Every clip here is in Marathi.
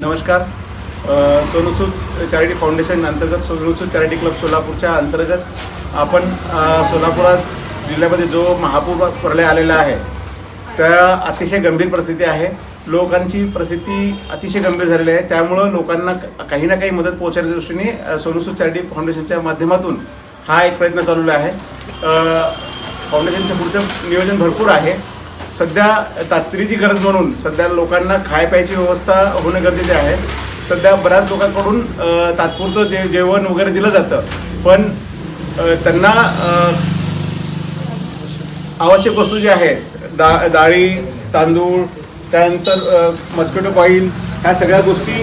नमस्कार. अ, सोनूसूद चॅरिटी फाउंडेशन अंतर्गत सोनूसूद चॅरिटी क्लब सोलापूरच्या अंतर्गत आपण सोलापुरात जिल्ह्यामध्ये जो महापूर प्रलय आलेला आहे त्या अतिशय गंभीर परिस्थिती आहे. लोकांची परिस्थिती अतिशय गंभीर झालेली आहे. त्यामुळं लोकांना काही ना काही मदत पोहोचण्याच्या दृष्टीने अ, सोनूसूद चॅरिटी फाउंडेशनच्या माध्यमातून हा एक प्रयत्न चालवला आहे. फाउंडेशनचं पुढचं नियोजन भरपूर आहे. सध्या तातडीची गरज म्हणून सध्या लोकांना खाय प्यायची व्यवस्था होणं गरजेचे आहे. सध्या बऱ्याच लोकांकडून तात्पुरतं जे जेवण वगैरे दिलं जातं. पण त्यांना आवश्यक वस्तू जी आहेत दा डाळी तांदूळ त्यानंतर मस्किटो कॉईल ह्या सगळ्या गोष्टी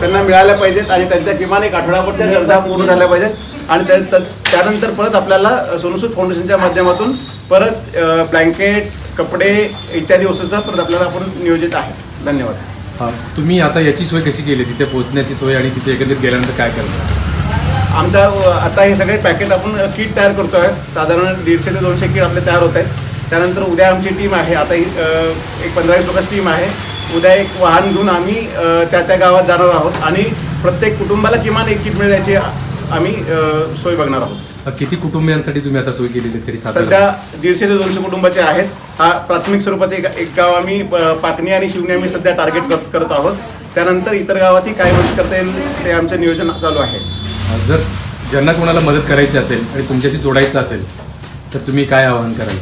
त्यांना मिळाल्या पाहिजेत आणि त्यांच्या किमान एक आठवड्यावरच्या गरजा पूर्ण झाल्या पाहिजेत. आणि त्या त्यानंतर परत आपल्याला अ, फाउंडेशनच्या माध्यमातून परत ब्लँकेट कपडे इत्यादी वस्तूचं परत आपल्याला आपण नियोजित आहे. धन्यवाद. हा, तुम्ही आता याची सोय कशी केली? तिथे पोहोचण्याची सोय आणि तिथे एकंदरीत गेल्यानंतर काय करणार? आमचा आता हे सगळे पॅकेट आपण किट तयार करतो आहे साधारण दीडशे ते दोनशे किट आपले तयार होत आहेत. त्यानंतर उद्या आमची टीम आहे. आता ही अ, एक पंधरा वीस लोकांची टीम आहे. उद्या एक वाहन घेऊन आम्ही अ, त्या त्या गावात जाणार आहोत आणि प्रत्येक कुटुंबाला किमान एक किट मिळेल याची आम्ही अ, सोय बघणार आहोत. किती कुटुंबियांसाठी तुम्ही आता सोय केलेली आहे तरी सध्या दीडशे ते दोनशे कुटुंबाचे आहेत. हा प्राथमिक स्वरूपाचे एक एक गाव आम्ही पाकणी आणि शिवणी आम्ही सध्या टार्गेट करत आहोत. त्यानंतर इतर गावातही काय मदत करता येईल ते आमचं नियोजन चालू आहे. जर ज्यांना कोणाला मदत करायची असेल आणि तुमच्याशी जोडायचं असेल तर तुम्ही काय आवाहन कराल?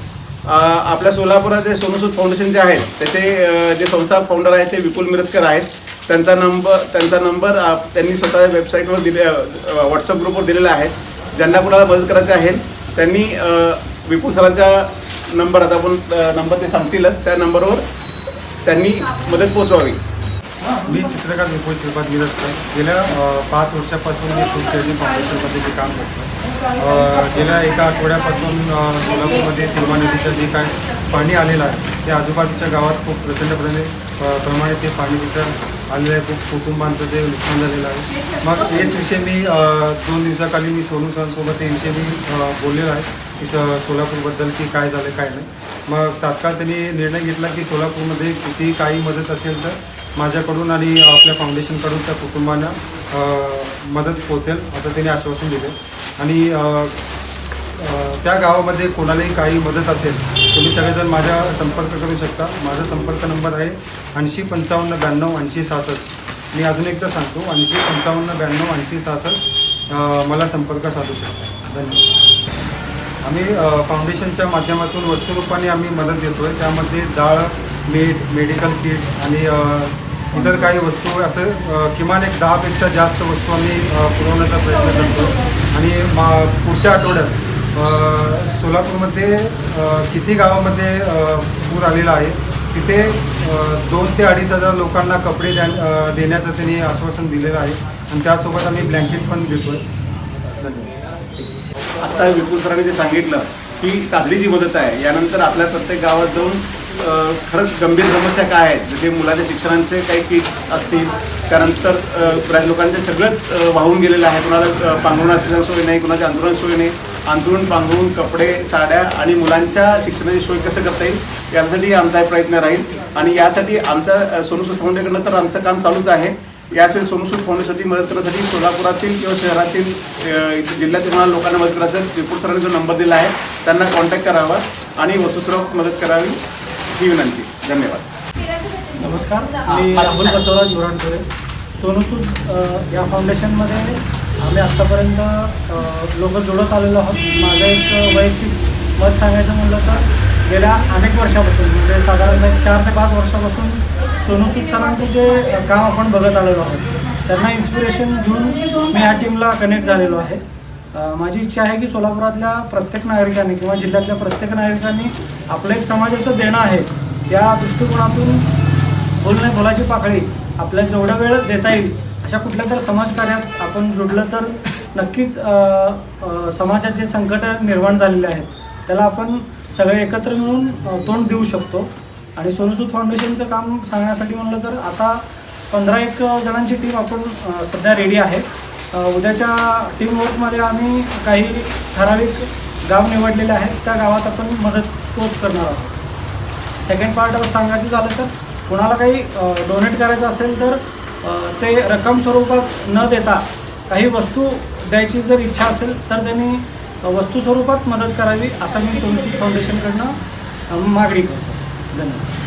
आपल्या सोलापुरात जे सोनूसूद फाउंडेशन जे आहेत त्याचे जे संस्था फाउंडर आहेत ते विपुल मिरजकर आहेत. त्यांचा नंबर त्यांचा नंबर त्यांनी स्वतः वेबसाईटवर दिले व्हॉट्सअप ग्रुपवर दिलेला आहे. ज्यांना कोणाला मदत करायची आहे त्यांनी विपुल सरांचा नंबर आता आपण नंबर ते सांगतीलच त्या नंबरवर त्यांनी मदत पोचवावी मी चित्रकार विपुल श्रीपाद मिरजकर गेल्या पाच वर्षापासून मी सुचर्जी फाउंडेशनमध्ये जे काम करतो गेल्या एका आठवड्यापासून सोलापूरमध्ये सिल्वा नदीचं जे काय पाणी आलेलं आहे ते आजूबाजूच्या गावात खूप प्रचंडपणे प्रमाणे ते पाणी तिथं आलेलं आहे खूप कुटुंबांचं जे नुकसान झालेलं आहे. मग हेच विषय मी दोन दिवसाखाली मी सोनू सरांसोबत हे विषय मी बोललेलो आहे की स सोलापूरबद्दल की काय झालं काय नाही. मग तात्काळ त्यांनी निर्णय घेतला की सोलापूरमध्ये किती काही मदत असेल तर माझ्याकडून आणि आपल्या फाउंडेशनकडून त्या कुटुंबांना मदत पोचेल असं त्यांनी आश्वासन दिलं. आणि त्या गावामध्ये कोणालाही काही मदत असेल तुम्ही सगळेजण माझ्या संपर्क करू शकता. माझा संपर्क नंबर आहे ऐंशी पंचावन्न ब्याण्णव ऐंशी सहासष्ट. मी अजून एकदा सांगतो ऐंशी पंचावन्न ब्याण्णव ऐंशी सहासष्ट मला संपर्क साधू शकता. धन्यवाद. आम्ही फाउंडेशनच्या माध्यमातून वस्तुरूपाने आम्ही मदत देतो आहे त्यामध्ये डाळ मीठ मेडिकल किट आणि इतर काही वस्तू असं किमान एक दहापेक्षा जास्त वस्तू आम्ही पुरवण्याचा प्रयत्न करतो आणि मा पुढच्या आठवड्यात सोलापूरमध्ये किती गावामध्ये पूर आलेला आहे? तिथे दोन ते अडीच हजार लोकांना कपडे द्या देण्याचं त्यांनी आश्वासन दिलेलं आहे. आणि त्यासोबत आम्ही ब्लँकेट पण देतो आहे धन्यवाद विपुल सरांनी जे सांगितलं की तातडीची मदत आहे. यानंतर आपल्या प्रत्येक गावात जाऊन खरंच गंभीर समस्या काय आहेत? जसे मुलाच्या शिक्षणांचे काही किट्स असतील त्यानंतर बऱ्याच लोकांचे सगळंच वाहून गेलेलं आहे. कुणाला पांघरुणाची सोय नाही कुणाच्या अंतरुणाची सोय नाही. अंतरुण पांघरून कपडे साड्या आणि मुलांच्या शिक्षणाची सोय कसं करता येईल? यासाठी आमचा हे प्रयत्न राहील. आणि यासाठी आमचा सोनूसूद फाउंडेकडनं तर आमचं काम चालूच आहे. याशिवाय सोनूसूद फाउंडेशनसाठी मदत करण्यासाठी सोलापुरातील किंवा शहरातील जिल्ह्यातील मला लोकांना मदत करायचं विपुल सरांनी जो नंबर दिला आहे त्यांना कॉन्टॅक्ट करावा आणि वस्तुस्रोत मदत करावी ही विनंती. धन्यवाद. नमस्कार. मी राहुल बसवराज बुराणपुरे सोनूसूद या फाउंडेशनमध्ये आम्ही आत्तापर्यंत लोक जोडत आलेलो आहोत. माझं एक वैयक्तिक मत सांगायचं म्हणलं तर गेल्या अनेक वर्षापासून म्हणजे साधारण एक चार ते पाच वर्षापासून सोनूसूद सरांचं जे काम आपण बघत आलेलो आहोत त्यांना इन्स्पिरेशन घेऊन मी ह्या टीमला कनेक्ट झालेलो आहे. माझी इच्छा आहे की सोलापुरातल्या प्रत्येक नागरिकांनी किंवा जिल्ह्यातल्या प्रत्येक नागरिकांनी आपलं एक समाजाचं देणं आहे त्या दृष्टिकोनातून बोलणे बोलाची पाकळी आपल्या जेवढा वेळ देता येईल अशा कुठल्या तर समाजकार्यात आपण जोडलं तर नक्कीच समाजात जे संकट निर्माण झालेले आहेत त्याला आपण सगळे एकत्र मिळून तोंड देऊ शकतो. आणि सोनसूद फाउंडेशनचं काम सांगण्यासाठी म्हणलं तर आता पंधरा एक जणांची टीम आपण सध्या रेडी आहे. उद्याच्या टीम वर्कमध्ये आम्ही काही ठराविक गाव निवडलेले आहेत त्या गावात आपण मदत पोच करणार आहोत. सेकंड पार्ट सांगायचं झालं तर कोणाला काही डोनेट करायचं असेल तर ते रक्कम स्वरूपात न देता काही वस्तू द्यायची जर इच्छा असेल तर त्यांनी वस्तू स्वरूपात मदत करावी असं मी सोनसूद फाउंडेशनकडनं मागणी करतो. धन्यवाद.